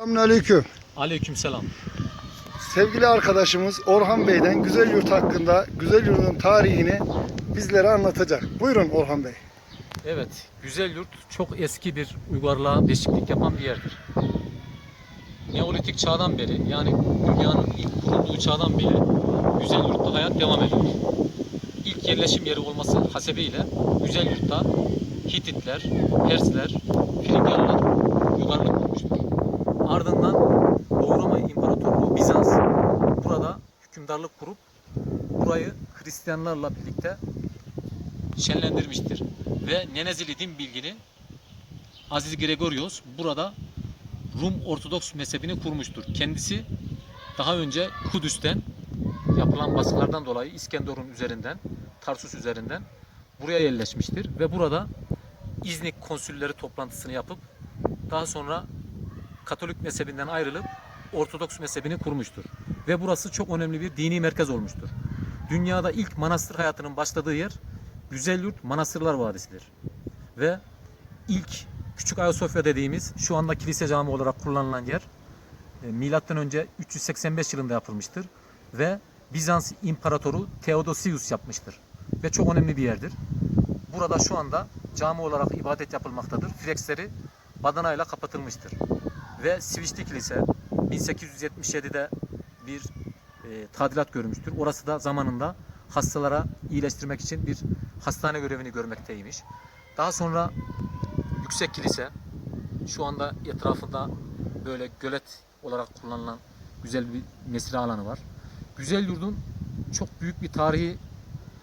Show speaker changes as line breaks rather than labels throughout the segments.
Selamünaleyküm.
Aleykümselam.
Sevgili arkadaşımız Orhan Bey'den Güzel Yurt hakkında Güzel Yurt'un tarihini bizlere anlatacak. Buyurun Orhan Bey.
Evet, Güzel Yurt çok eski bir uygarlığa beşiklik yapan bir yerdir. Neolitik çağdan beri yani dünyanın ilk kurulduğu çağdan beri Güzel Yurt'ta hayat devam ediyor. İlk yerleşim yeri olması hasebiyle Güzel Yurt'ta Hititler, Persler, Frigyalılar. Ardından Doğu Roma İmparatorluğu Bizans burada hükümdarlık kurup burayı Hristiyanlarla birlikte şenlendirmiştir. Ve Nenezili din bilgini Aziz Gregorios burada Rum Ortodoks mezhebini kurmuştur. Kendisi daha önce Kudüs'ten yapılan baskılardan dolayı İskenderun üzerinden, Tarsus üzerinden buraya yerleşmiştir ve burada İznik konsülleri toplantısını yapıp daha sonra Katolik mezhebinden ayrılıp Ortodoks mezhebini kurmuştur. Ve burası çok önemli bir dini merkez olmuştur. Dünyada ilk manastır hayatının başladığı yer Güzelyurt Manastırlar Vadisi'dir. Ve ilk Küçük Ayasofya dediğimiz şu anda kilise cami olarak kullanılan yer e, milattan önce 385 yılında yapılmıştır ve Bizans İmparatoru Theodosius yapmıştır ve çok önemli bir yerdir. Burada şu anda cami olarak ibadet yapılmaktadır. Freksleri badanayla kapatılmıştır. Ve Sivişli Kilise 1877'de bir e, tadilat görmüştür. Orası da zamanında hastalara iyileştirmek için bir hastane görevini görmekteymiş. Daha sonra Yüksek Kilise şu anda etrafında böyle gölet olarak kullanılan güzel bir mesire alanı var. Güzel Yurdun çok büyük bir tarihi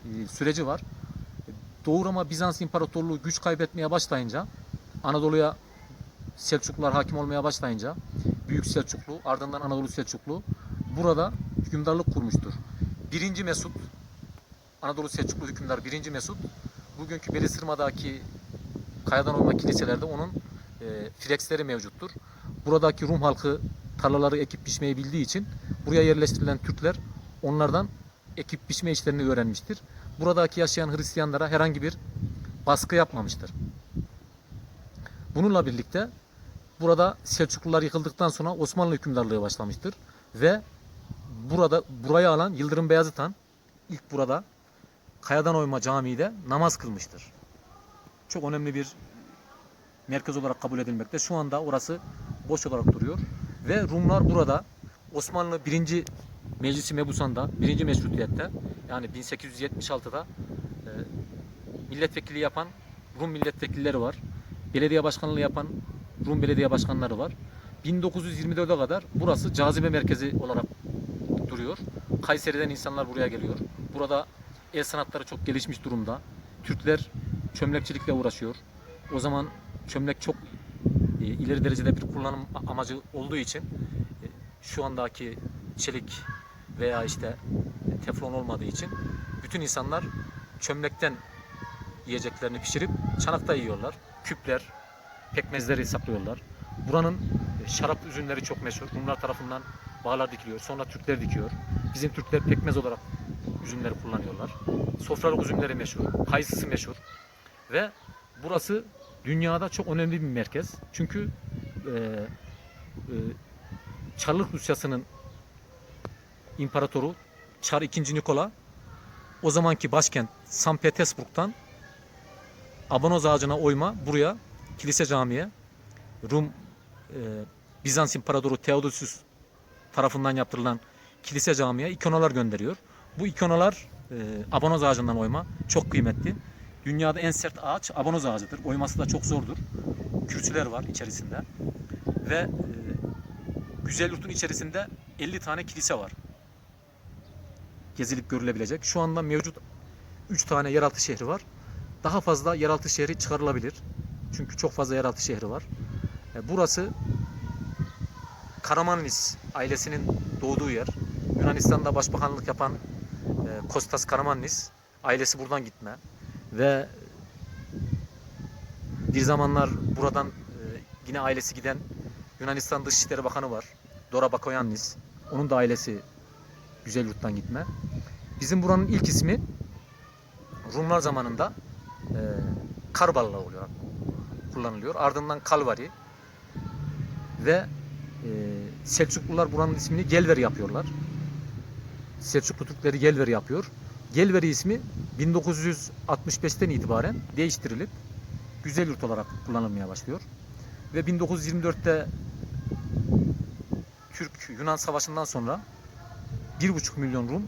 e, süreci var. Doğu Roma Bizans İmparatorluğu güç kaybetmeye başlayınca Anadolu'ya Selçuklular hakim olmaya başlayınca Büyük Selçuklu ardından Anadolu Selçuklu burada hükümdarlık kurmuştur. Birinci Mesut Anadolu Selçuklu hükümdar 1. Mesut bugünkü Belisırma'daki kayadan olma kiliselerde onun e, freksleri mevcuttur. Buradaki Rum halkı tarlaları ekip biçmeyi bildiği için buraya yerleştirilen Türkler onlardan ekip biçme işlerini öğrenmiştir. Buradaki yaşayan Hristiyanlara herhangi bir baskı yapmamıştır. Bununla birlikte burada Selçuklular yıkıldıktan sonra Osmanlı hükümdarlığı başlamıştır ve burada burayı alan Yıldırım Beyazıt Han ilk burada Kayadan Oyma Camii'de namaz kılmıştır. Çok önemli bir merkez olarak kabul edilmekte. Şu anda orası boş olarak duruyor. Ve Rumlar burada Osmanlı 1. Meclisi Mebusan'da 1. Meşrutiyette yani 1876'da e, milletvekili yapan Rum milletvekilleri var. Belediye başkanlığı yapan Rum belediye başkanları var. 1924'e kadar burası cazibe merkezi olarak duruyor. Kayseri'den insanlar buraya geliyor. Burada el sanatları çok gelişmiş durumda. Türkler çömlekçilikle uğraşıyor. O zaman çömlek çok e, ileri derecede bir kullanım amacı olduğu için e, şu andaki çelik veya işte teflon olmadığı için bütün insanlar çömlekten yiyeceklerini pişirip çanakta yiyorlar. Küpler, pekmezleri saklıyorlar. Buranın e, şarap üzümleri çok meşhur. Rumlar tarafından bağlar dikiliyor. Sonra Türkler dikiyor. Bizim Türkler pekmez olarak üzümleri kullanıyorlar. Sofralık üzümleri meşhur. Kayısısı meşhur. Ve burası dünyada çok önemli bir merkez. Çünkü e, e, Çarlık Rusyası'nın imparatoru Çar II. Nikola o zamanki başkent St. Petersburg'dan Abanoz ağacına oyma buraya kilise camiye Rum e, Bizans İmparatoru Theodosius tarafından yaptırılan kilise camiye ikonalar gönderiyor. Bu ikonalar e, abanoz ağacından oyma. Çok kıymetli. Dünyada en sert ağaç abanoz ağacıdır. Oyması da çok zordur. Kürsüler var içerisinde. Ve e, güzel yurtun içerisinde 50 tane kilise var. Gezilip görülebilecek. Şu anda mevcut 3 tane yeraltı şehri var. Daha fazla yeraltı şehri çıkarılabilir. Çünkü çok fazla yeraltı şehri var. E, burası Karamanlis ailesinin doğduğu yer. Yunanistan'da başbakanlık yapan e, Kostas Karamanlis ailesi buradan gitme ve bir zamanlar buradan e, yine ailesi giden Yunanistan Dışişleri Bakanı var. Dora Bakoyannis. Onun da ailesi Güzelyurt'tan gitme. Bizim buranın ilk ismi Rumlar zamanında e, Karballa oluyor kullanılıyor. Ardından Kalvari ve Selçuklular buranın ismini Gelveri yapıyorlar. Selçuklu Türkleri Gelveri yapıyor. Gelveri ismi 1965'ten itibaren değiştirilip Güzelyurt olarak kullanılmaya başlıyor. Ve 1924'te Türk-Yunan Savaşı'ndan sonra 1,5 milyon Rum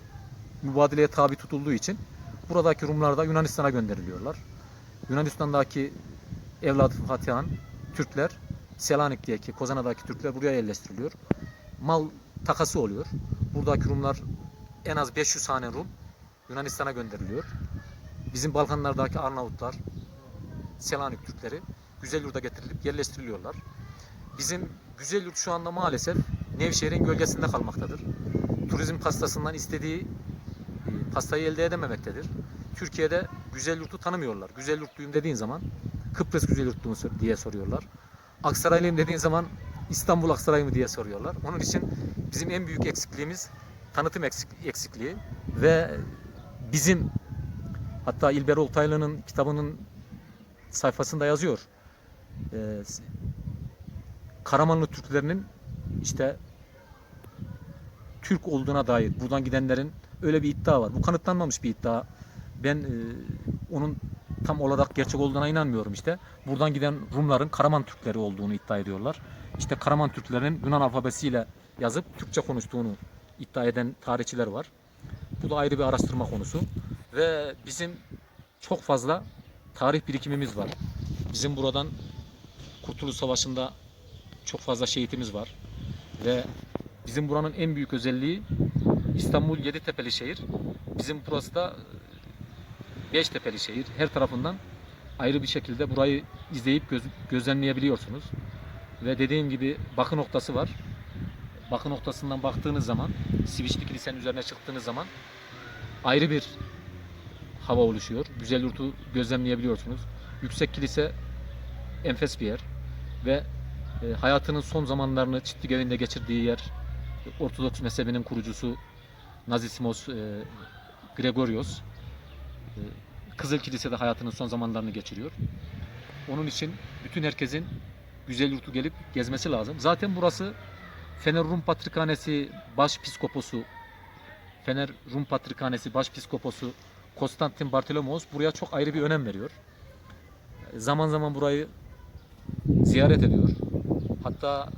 mübadeleye tabi tutulduğu için buradaki Rumlar da Yunanistan'a gönderiliyorlar. Yunanistan'daki evladı Fatihan Türkler Selanik'teki, Kozana'daki Türkler buraya yerleştiriliyor. Mal takası oluyor. Buradaki Rumlar en az 500 tane Rum Yunanistan'a gönderiliyor. Bizim Balkanlardaki Arnavutlar, Selanik Türkleri Güzelyurt'a getirilip yerleştiriliyorlar. Bizim Güzelyurt şu anda maalesef Nevşehir'in gölgesinde kalmaktadır. Turizm pastasından istediği e, pastayı elde edememektedir. Türkiye'de Güzelyurt'u tanımıyorlar. Güzelyurtluyum dediğin zaman Kıbrıs Güzelyurtlu mu sor- diye soruyorlar. Aksaraylıyım dediğin zaman İstanbul Aksaray mı diye soruyorlar. Onun için bizim en büyük eksikliğimiz tanıtım eksik- eksikliği ve bizim hatta İlber Oltaylı'nın kitabının sayfasında yazıyor. Ee, Karamanlı Türklerinin işte Türk olduğuna dair buradan gidenlerin öyle bir iddia var. Bu kanıtlanmamış bir iddia. Ben e, onun tam olarak gerçek olduğuna inanmıyorum işte. Buradan giden Rumların Karaman Türkleri olduğunu iddia ediyorlar. İşte Karaman Türklerinin Yunan alfabesiyle yazıp Türkçe konuştuğunu iddia eden tarihçiler var. Bu da ayrı bir araştırma konusu. Ve bizim çok fazla tarih birikimimiz var. Bizim buradan Kurtuluş Savaşı'nda çok fazla şehitimiz var. Ve bizim buranın en büyük özelliği İstanbul Yeditepe'li şehir. Bizim burası da Beştepe'li şehir. Her tarafından ayrı bir şekilde burayı izleyip göz, gözlemleyebiliyorsunuz. Ve dediğim gibi bakı noktası var. Bakı noktasından baktığınız zaman, Sivişli Kilisenin üzerine çıktığınız zaman ayrı bir hava oluşuyor. Güzel yurtu gözlemleyebiliyorsunuz. Yüksek Kilise enfes bir yer ve e, hayatının son zamanlarını Çitligev'inde geçirdiği yer Ortodoks mezhebinin kurucusu Nazisimos e, Gregorios. E, Kızıl Kilise'de hayatının son zamanlarını geçiriyor. Onun için bütün herkesin güzel yurtu gelip gezmesi lazım. Zaten burası Fener Rum Patrikhanesi Başpiskoposu Fener Rum Patrikhanesi Başpiskoposu Konstantin Bartolomos buraya çok ayrı bir önem veriyor. Zaman zaman burayı ziyaret ediyor. Hatta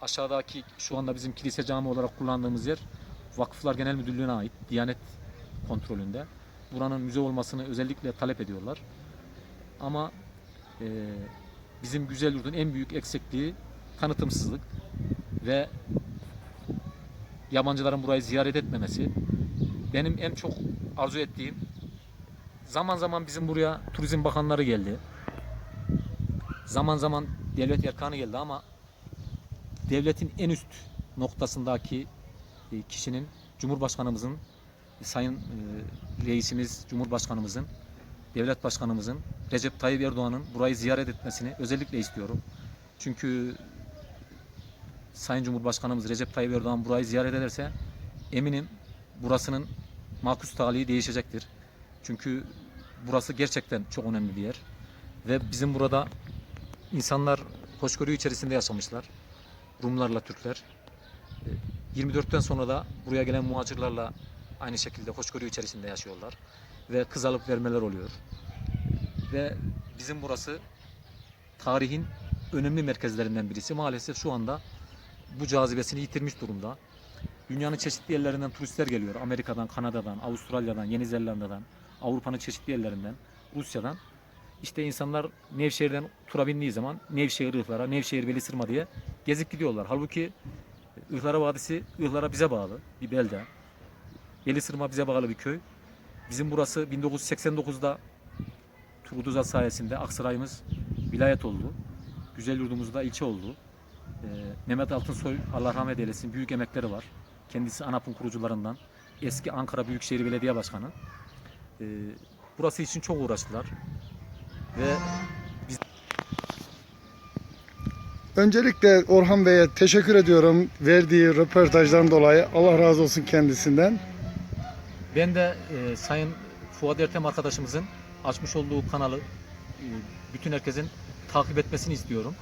aşağıdaki şu anda bizim kilise cami olarak kullandığımız yer Vakıflar Genel Müdürlüğü'ne ait. Diyanet kontrolünde. Buranın müze olmasını özellikle talep ediyorlar. Ama e, bizim güzel yurdun en büyük eksikliği tanıtımsızlık ve yabancıların burayı ziyaret etmemesi. Benim en çok arzu ettiğim zaman zaman bizim buraya turizm bakanları geldi. Zaman zaman devlet erkanı geldi ama devletin en üst noktasındaki e, kişinin Cumhurbaşkanımızın Sayın e, Reisimiz Cumhurbaşkanımızın Devlet Başkanımızın Recep Tayyip Erdoğan'ın burayı ziyaret etmesini özellikle istiyorum. Çünkü Sayın Cumhurbaşkanımız Recep Tayyip Erdoğan burayı ziyaret ederse eminim burasının makus talihi değişecektir. Çünkü burası gerçekten çok önemli bir yer. Ve bizim burada insanlar hoşgörü içerisinde yaşamışlar. Rumlarla Türkler. E, 24'ten sonra da buraya gelen muhacirlerle aynı şekilde hoşgörü içerisinde yaşıyorlar. Ve kız alıp vermeler oluyor. Ve bizim burası tarihin önemli merkezlerinden birisi. Maalesef şu anda bu cazibesini yitirmiş durumda. Dünyanın çeşitli yerlerinden turistler geliyor. Amerika'dan, Kanada'dan, Avustralya'dan, Yeni Zelanda'dan, Avrupa'nın çeşitli yerlerinden, Rusya'dan. İşte insanlar Nevşehir'den tura bindiği zaman Nevşehir Ihlara, Nevşehir Velisırma diye gezip gidiyorlar. Halbuki Ihlara Vadisi Ihlara bize bağlı bir belde. Velisırma bize bağlı bir köy. Bizim burası 1989'da Turgut Özal sayesinde Aksaray'ımız vilayet oldu. Güzel yurdumuzda ilçe oldu. Ee, Mehmet Altınsoy Allah rahmet eylesin büyük emekleri var. Kendisi ANAP'ın kurucularından. Eski Ankara Büyükşehir Belediye Başkanı. Ee, burası için çok uğraştılar. Ve
Öncelikle Orhan Bey'e teşekkür ediyorum verdiği röportajdan dolayı. Allah razı olsun kendisinden.
Ben de e, Sayın Fuat Ertem arkadaşımızın açmış olduğu kanalı e, bütün herkesin takip etmesini istiyorum.